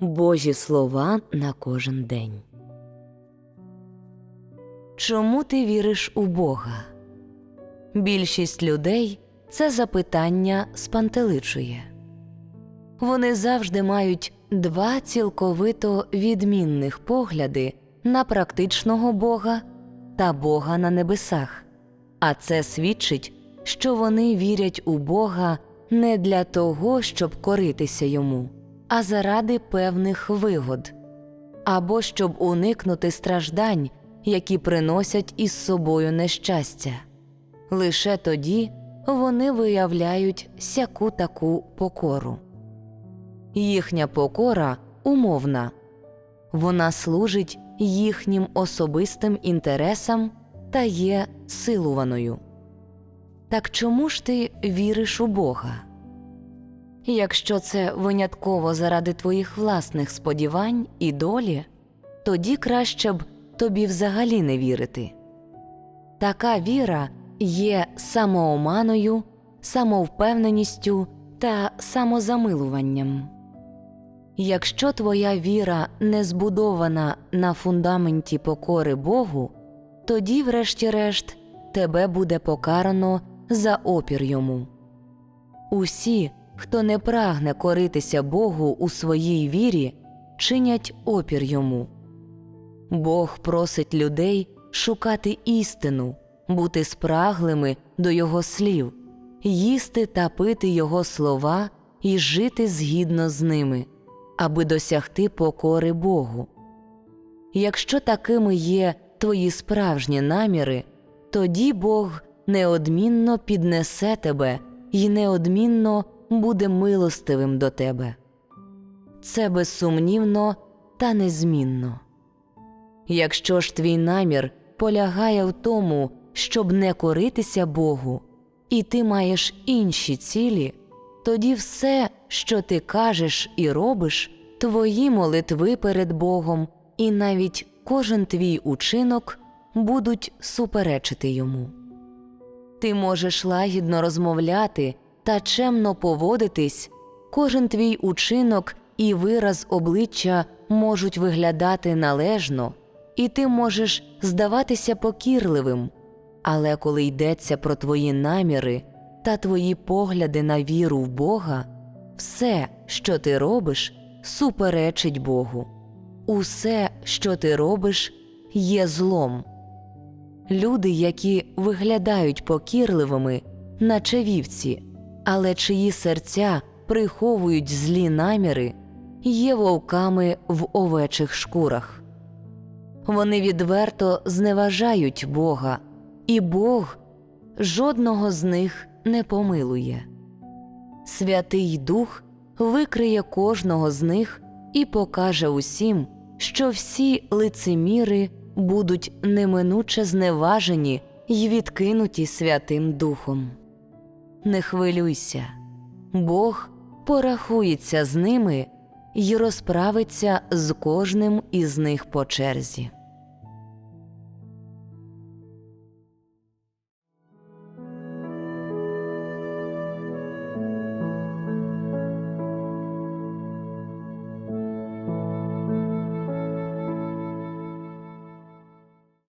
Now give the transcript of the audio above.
Божі слова на кожен день. Чому ти віриш у Бога? Більшість людей це запитання спантеличує. Вони завжди мають два цілковито відмінних погляди на практичного Бога та Бога на небесах, а це свідчить, що вони вірять у Бога не для того, щоб коритися йому, а заради певних вигод, або щоб уникнути страждань, які приносять із собою нещастя. Лише тоді вони виявляють сяку таку покору. Їхня покора умовна, вона служить їхнім особистим інтересам та є силуваною. Так чому ж ти віриш у Бога? Якщо це винятково заради твоїх власних сподівань і долі, тоді краще б тобі взагалі не вірити. Така віра є самооманою, самовпевненістю та самозамилуванням. Якщо твоя віра не збудована на фундаменті покори Богу, тоді, врешті-решт, тебе буде покарано за опір йому. Усі, хто не прагне коритися Богу у своїй вірі, чинять опір йому. Бог просить людей шукати істину, бути спраглими до Його слів, їсти та пити Його слова і жити згідно з ними, аби досягти покори Богу. Якщо такими є твої справжні наміри, тоді Бог неодмінно піднесе тебе і неодмінно буде милостивим до тебе. Це безсумнівно та незмінно. Якщо ж твій намір полягає в тому, щоб не коритися Богу, і ти маєш інші цілі, тоді все, що ти кажеш і робиш, твої молитви перед Богом, і навіть кожен твій учинок будуть суперечити йому. Ти можеш лагідно розмовляти та чемно поводитись, кожен твій учинок і вираз обличчя можуть виглядати належно, і ти можеш здаватися покірливим, але коли йдеться про твої наміри та твої погляди на віру в Бога, все, що ти робиш, суперечить Богу. Усе, що ти робиш, є злом. Люди, які виглядають покірливими, наче вівці, але чиї серця приховують злі наміри, є вовками в овечих шкурах. Вони відверто зневажають Бога, і Бог жодного з них не помилує. Святий Дух викриє кожного з них і покаже усім, що всі лицеміри будуть неминуче зневажені й відкинуті Святим Духом. Не хвилюйся, Бог порахується з ними й розправиться з кожним із них по черзі.